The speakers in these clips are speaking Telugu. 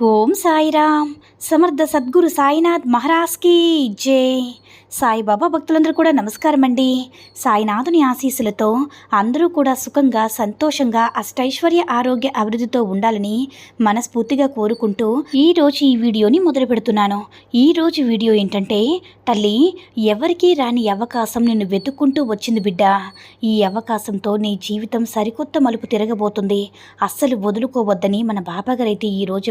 Om Sairam. Samarth Sadguru Sainath మహారాజ్కి జే. సాయిబాబా భక్తులందరూ కూడా నమస్కారం అండి సాయినాథుని ఆశీస్సులతో అందరూ కూడా సుఖంగా సంతోషంగా అష్టైశ్వర్య ఆరోగ్య అభివృద్ధితో ఉండాలని మనస్ఫూర్తిగా కోరుకుంటూ ఈరోజు ఈ వీడియోని మొదలు పెడుతున్నాను. ఈరోజు వీడియో ఏంటంటే తల్లి ఎవరికీ రాని అవకాశం నిన్ను వెతుక్కుంటూ వచ్చింది బిడ్డ. ఈ అవకాశంతో నీ జీవితం సరికొత్త మలుపు తిరగబోతుంది. అస్సలు వదులుకోవద్దని మన బాబాగారైతే ఈరోజు ఈ రోజు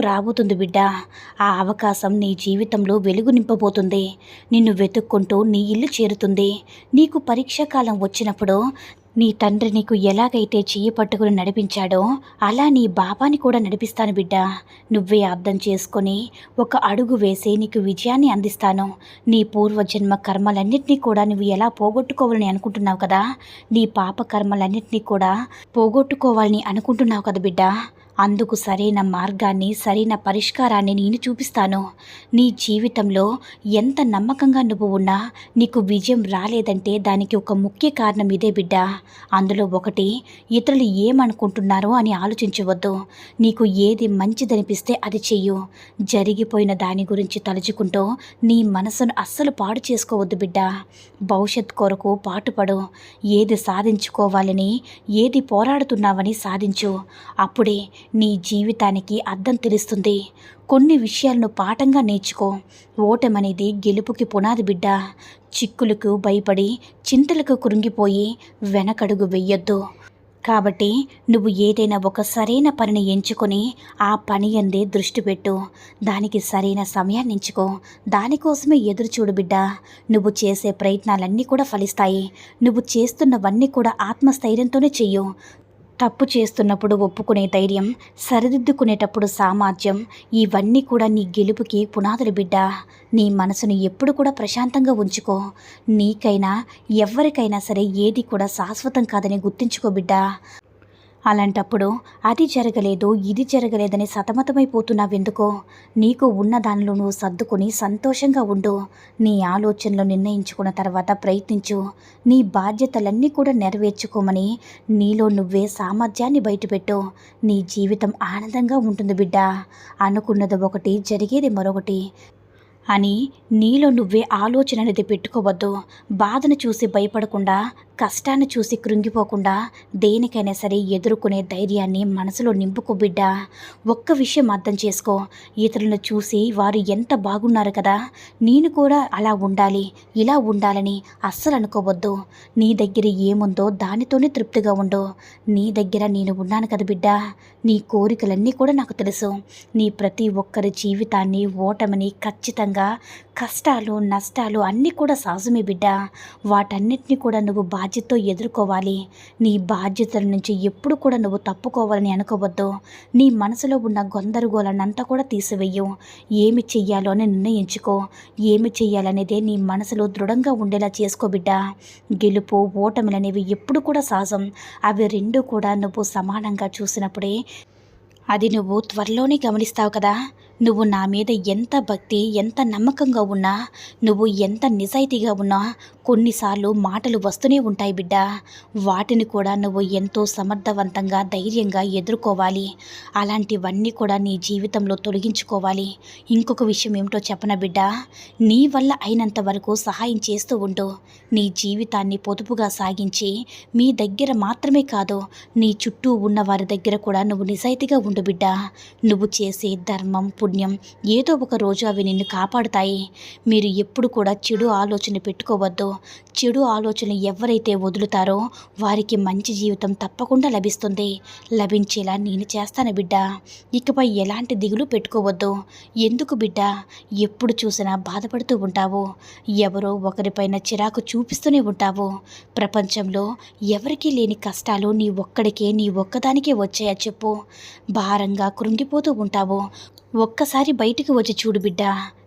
రాబోతుంది బిడ్డ. ఆ అవకాశం నీ జీవితంలో వెలుగు నింపబోతుంది. నిన్ను వెతుక్కుంటూ నీ ఇల్లు చేరుతుంది. నీకు పరీక్ష కాలం వచ్చినప్పుడు నీ తండ్రి నీకు ఎలాగైతే చెయ్యి పట్టుకుని నడిపించాడో అలా నీ బాబాని కూడా నడిపిస్తాను బిడ్డ. నువ్వే అర్థం చేసుకొని ఒక అడుగు వేసి నీకు విజయాన్ని అందిస్తాను. నీ పూర్వజన్మ కర్మలన్నింటినీ కూడా నువ్వు ఎలా పోగొట్టుకోవాలని అనుకుంటున్నావు కదా? నీ పాప కర్మలన్నింటినీ కూడా పోగొట్టుకోవాలని అనుకుంటున్నావు కదా బిడ్డ? అందుకు సరైన మార్గాన్ని సరైన పరిష్కారాన్ని నేను చూపిస్తాను. నీ జీవితంలో ఎంత నమ్మకంగా నువ్వు ఉన్నా నీకు విజయం రాలేదంటే దానికి ఒక ముఖ్య కారణం ఇదే బిడ్డ. అందులో ఒకటి ఇతరులు ఏమనుకుంటున్నారో అని ఆలోచించవద్దు. నీకు ఏది మంచిదనిపిస్తే అది చెయ్యు. జరిగిపోయిన దాని గురించి తలుచుకుంటూ నీ మనసును అస్సలు పాడు చేసుకోవద్దు బిడ్డ. భవిష్యత్ కొరకు పాటుపడు. ఏది సాధించుకోవాలని ఏది పోరాడుతున్నావని సాధించు. అప్పుడే నీ జీవితానికి అర్థం తెలుస్తుంది. కొన్ని విషయాలను పాఠంగా నేర్చుకో. ఓటమనేది గెలుపుకి పునాది బిడ్డ. చిక్కులకు భయపడి చింతలకు కృంగిపోయి వెనకడుగు వెయ్యొద్దు కాబట్టి నువ్వు ఏదైనా ఒక సరైన పనిని ఎంచుకొని ఆ పని అందే దృష్టి పెట్టు. దానికి సరైన సమయాన్ని ఎంచుకో. దానికోసమే ఎదురు చూడు బిడ్డ. నువ్వు చేసే ప్రయత్నాలన్నీ కూడా ఫలిస్తాయి. నువ్వు చేస్తున్నవన్నీ కూడా ఆత్మస్థైర్యంతోనే చెయ్యు. తప్పు చేస్తున్నప్పుడు ఒప్పుకునే ధైర్యం సరిదిద్దుకునేటప్పుడు సామర్థ్యం ఇవన్నీ కూడా నీ గెలుపుకి పునాదులు బిడ్డ. నీ మనసును ఎప్పుడు కూడా ప్రశాంతంగా ఉంచుకో. నీకైనా ఎవరికైనా సరే ఏది కూడా శాశ్వతం కాదని గుర్తుంచుకో బిడ్డ. అలాంటప్పుడు అది జరగలేదు ఇది జరగలేదని సతమతమైపోతున్నావెందుకో? నీకు ఉన్న దానిలో నువ్వు సర్దుకొని సంతోషంగా ఉండు. నీ ఆలోచనలు నిర్ణయించుకున్న తర్వాత ప్రయత్నించు. నీ బాధ్యతలన్నీ కూడా నెరవేర్చుకోమని నీలో నువ్వే సామర్థ్యాన్ని బయటపెట్టు. నీ జీవితం ఆనందంగా ఉంటుంది బిడ్డ. అనుకున్నది ఒకటి జరిగేది మరొకటి అని నీలో నువ్వే ఆలోచన అనేది పెట్టుకోవద్దు. బాధను చూసి భయపడకుండా కష్టాన్ని చూసి కృంగిపోకుండా దేనికైనా సరే ఎదుర్కొనే ధైర్యాన్ని మనసులో నింపుకో బిడ్డ. ఒక్క విషయం అర్థం చేసుకో. ఇతరులను చూసి వారు ఎంత బాగున్నారు కదా. నేను కూడా అలా ఉండాలి ఇలా ఉండాలని అస్సలు అనుకోవద్దు. నీ దగ్గర ఏముందో దానితోనే తృప్తిగా ఉండు. నీ దగ్గర నేను ఉన్నాను కదా బిడ్డ. నీ కోరికలన్నీ కూడా నాకు తెలుసు. నీ ప్రతి ఒక్కరి జీవితాన్ని ఓటమిని ఖచ్చితంగా కష్టాలు నష్టాలు అన్నీ కూడా సహజమే బిడ్డ. వాటన్నిటిని కూడా నువ్వు బాధ్యతతో ఎదుర్కోవాలి. నీ బాధ్యతల నుంచి ఎప్పుడు కూడా నువ్వు తప్పుకోవాలని అనుకోవద్దు. నీ మనసులో ఉన్న గొందరగోళనంతా కూడా తీసివేయు. ఏమి చెయ్యాలో అని నిర్ణయించుకో. ఏమి చెయ్యాలనేదే నీ మనసులో దృఢంగా ఉండేలా చేసుకో బిడ్డ. గెలుపు ఓటమిలనేవి ఎప్పుడు కూడా సహజం. అవి రెండు కూడా నువ్వు సమానంగా చూసినప్పుడే అది నువ్వు త్వరలోనే గమనిస్తావు కదా. నువ్వు నా మీద ఎంత భక్తి ఎంత నమ్మకంగా ఉన్నా నువ్వు ఎంత నిజాయితీగా ఉన్నా కొన్నిసార్లు మాటలు వస్తూనే ఉంటాయి బిడ్డ. వాటిని కూడా నువ్వు ఎంతో సమర్థవంతంగా ధైర్యంగా ఎదుర్కోవాలి. అలాంటివన్నీ కూడా నీ జీవితంలో తొలగించుకోవాలి. ఇంకొక విషయం ఏమిటో చెప్పన బిడ్డ? నీ వల్ల అయినంత వరకు సహాయం చేస్తూ ఉండు. నీ జీవితాన్ని పొదుపుగా సాగించి మీ దగ్గర మాత్రమే కాదు నీ చుట్టూ ఉన్న వారి దగ్గర కూడా నువ్వు నిజాయితీగా ఉండు బిడ్డ. నువ్వు చేసే ధర్మం పుణ్యం ఏదో ఒక రోజు అవి నిన్ను కాపాడుతాయి. మీరు ఎప్పుడు కూడా చెడు ఆలోచన పెట్టుకోవద్దు. చెడు ఆలోచన ఎవరైతే వదులుతారో వారికి మంచి జీవితం తప్పకుండా లభిస్తుంది. లభించేలా నేను చేస్తాను బిడ్డ. ఇకపై ఎలాంటి దిగులు పెట్టుకోవద్దు. ఎందుకు బిడ్డ? ఎప్పుడు చూసినా బాధపడుతూ ఉంటావు. ఎవరో ఒకరిపైన చిరాకు చూపిస్తూనే ఉంటావు. ప్రపంచంలో ఎవరికీ లేని కష్టాలు నీ ఒక్కడికే నీ ఒక్కదానికే వచ్చాయా చెప్పు. భారంగా కృంగిపోతూ ఉంటావు. ఒక్కసారి బయటికి వచ్చి చూడు బిడ్డ.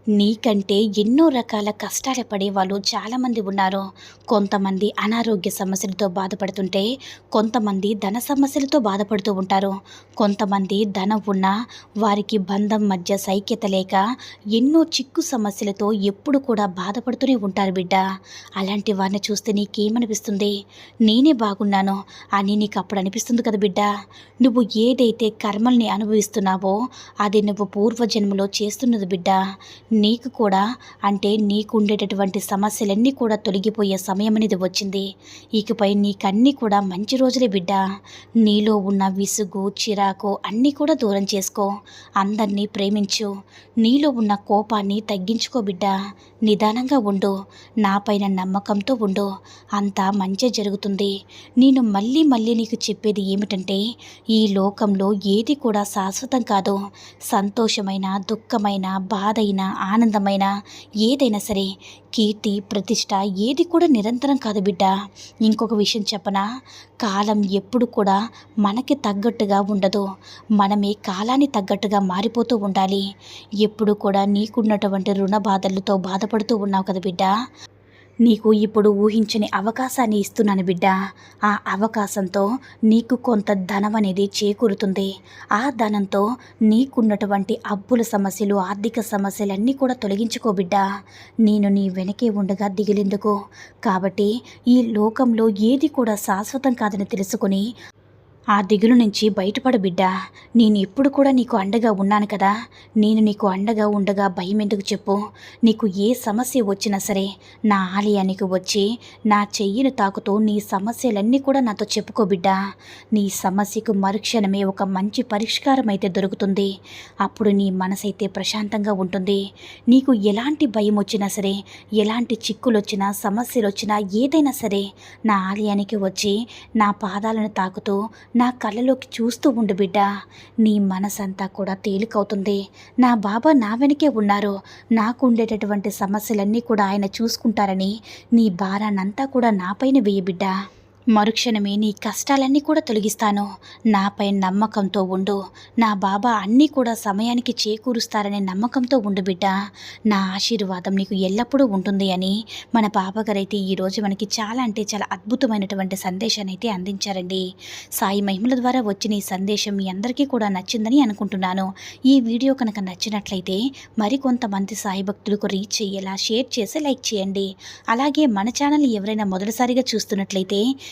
నీకంటే ఎన్నో రకాల కష్టాలు పడే వాళ్ళు చాలామంది ఉన్నారు. కొంతమంది అనారోగ్య సమస్యలతో బాధపడుతుంటే కొంతమంది ధన సమస్యలతో బాధపడుతూ ఉంటారు. కొంతమంది ధనం ఉన్నా వారికి బంధం మధ్య సైక్యత లేక ఎన్నో చిక్కు సమస్యలతో ఎప్పుడు కూడా బాధపడుతూనే ఉంటారు బిడ్డ. అలాంటి వారిని చూస్తే నీకేమనిపిస్తుంది? నేనే బాగున్నాను అని నీకు అప్పుడు అనిపిస్తుంది కదా బిడ్డ? నువ్వు ఏదైతే కర్మల్ని అనుభవిస్తున్నావో అది నువ్వు పూర్వజన్మలో చేస్తున్నది బిడ్డ. నీకు కూడా అంటే నీకు ఉండేటటువంటి సమస్యలన్నీ కూడా తొలగిపోయే సమయం అనేది వచ్చింది. ఇకపై నీకన్నీ కూడా మంచి రోజులే బిడ్డ. నీలో ఉన్న విసుగు చిరాకు అన్నీ కూడా దూరం చేసుకో. అందరినీ ప్రేమించు. నీలో ఉన్న కోపాన్ని తగ్గించుకో బిడ్డ. నిదానంగా ఉండు. నాపైన నమ్మకంతో ఉండు. అంతా మంచి జరుగుతుంది. నేను మళ్ళీ మళ్ళీ నీకు చెప్పేది ఏమిటంటే ఈ లోకంలో ఏది కూడా శాశ్వతం కాదు. సంతోషమైన దుఃఖమైన బాధైన ఆనందమైన. ఏదైనా సరే కీర్తి ప్రతిష్ట ఏది కూడా నిరంతరం కాదు బిడ్డ. ఇంకొక విషయం చెప్పనా? కాలం ఎప్పుడు కూడా మనకి తగ్గట్టుగా ఉండదు. మనమే కాలాన్ని తగ్గట్టుగా మారిపోతూ ఉండాలి. ఎప్పుడు కూడా నీకున్నటువంటి రుణ బాధలతో బాధపడుతూ ఉన్నావు కదా బిడ్డ. నీకు ఇప్పుడు ఊహించని అవకాశాన్ని ఇస్తున్నాను బిడ్డ. ఆ అవకాశంతో నీకు కొంత ధనం అనేది చేకూరుతుంది. ఆ ధనంతో నీకున్నటువంటి అప్పుల సమస్యలు ఆర్థిక సమస్యలన్నీ కూడా తొలగించుకో బిడ్డ. నేను నీ వెనకే ఉండగా దిగిలేందుకు? కాబట్టి ఈ లోకంలో ఏది కూడా శాశ్వతం కాదని తెలుసుకుని ఆ దిగులు నుంచి బయటపడు బిడ్డ. నేను ఎప్పుడు కూడా నీకు అండగా ఉన్నాను కదా. నేను నీకు అండగా ఉండగా భయం ఎందుకు చెప్పు. నీకు ఏ సమస్య వచ్చినా సరే నా ఆలయానికి వచ్చి నా చెయ్యిని తాకుతూ నీ సమస్యలన్నీ కూడా నాతో చెప్పుకో బిడ్డ. నీ సమస్యకు మరుక్షణమే ఒక మంచి పరిష్కారం అయితే దొరుకుతుంది. అప్పుడు నీ మనసైతే ప్రశాంతంగా ఉంటుంది. నీకు ఎలాంటి భయం వచ్చినా సరే ఎలాంటి చిక్కులు వచ్చినా సమస్యలు వచ్చినా ఏదైనా సరే నా ఆలయానికి వచ్చి నా పాదాలను తాకుతూ నా కళ్ళలోకి చూస్తూ ఉండు బిడ్డ. నీ మనసంతా కూడా తేలికవుతుంది. నా బాబా నా వెనకే ఉన్నారు. నాకు ఉండేటటువంటి సమస్యలన్నీ కూడా ఆయన చూసుకుంటారని నీ భారాన్నంతా కూడా నాపైన వేయ బిడ్డ. మరుక్షణమే నీ కష్టాలన్నీ కూడా తొలగిస్తాను. నాపై నమ్మకంతో ఉండు. నా బాబా అన్నీ కూడా సమయానికి చేకూరుస్తారనే నమ్మకంతో ఉండు బిడ్డ. నా ఆశీర్వాదం నీకు ఎల్లప్పుడూ ఉంటుంది అని మన బాబాగారైతే ఈరోజు మనకి చాలా అంటే చాలా అద్భుతమైనటువంటి సందేశాన్ని అయితే అందించారండి. సాయి మహిమల ద్వారా వచ్చిన ఈ సందేశం మీ అందరికీ కూడా నచ్చిందని అనుకుంటున్నాను. ఈ వీడియో కనుక నచ్చినట్లయితే మరికొంతమంది సాయి భక్తులకు రీచ్ అయ్యేలా షేర్ చేసి లైక్ చేయండి. అలాగే మన ఛానల్ ఎవరైనా మొదటిసారిగా చూస్తున్నట్లయితే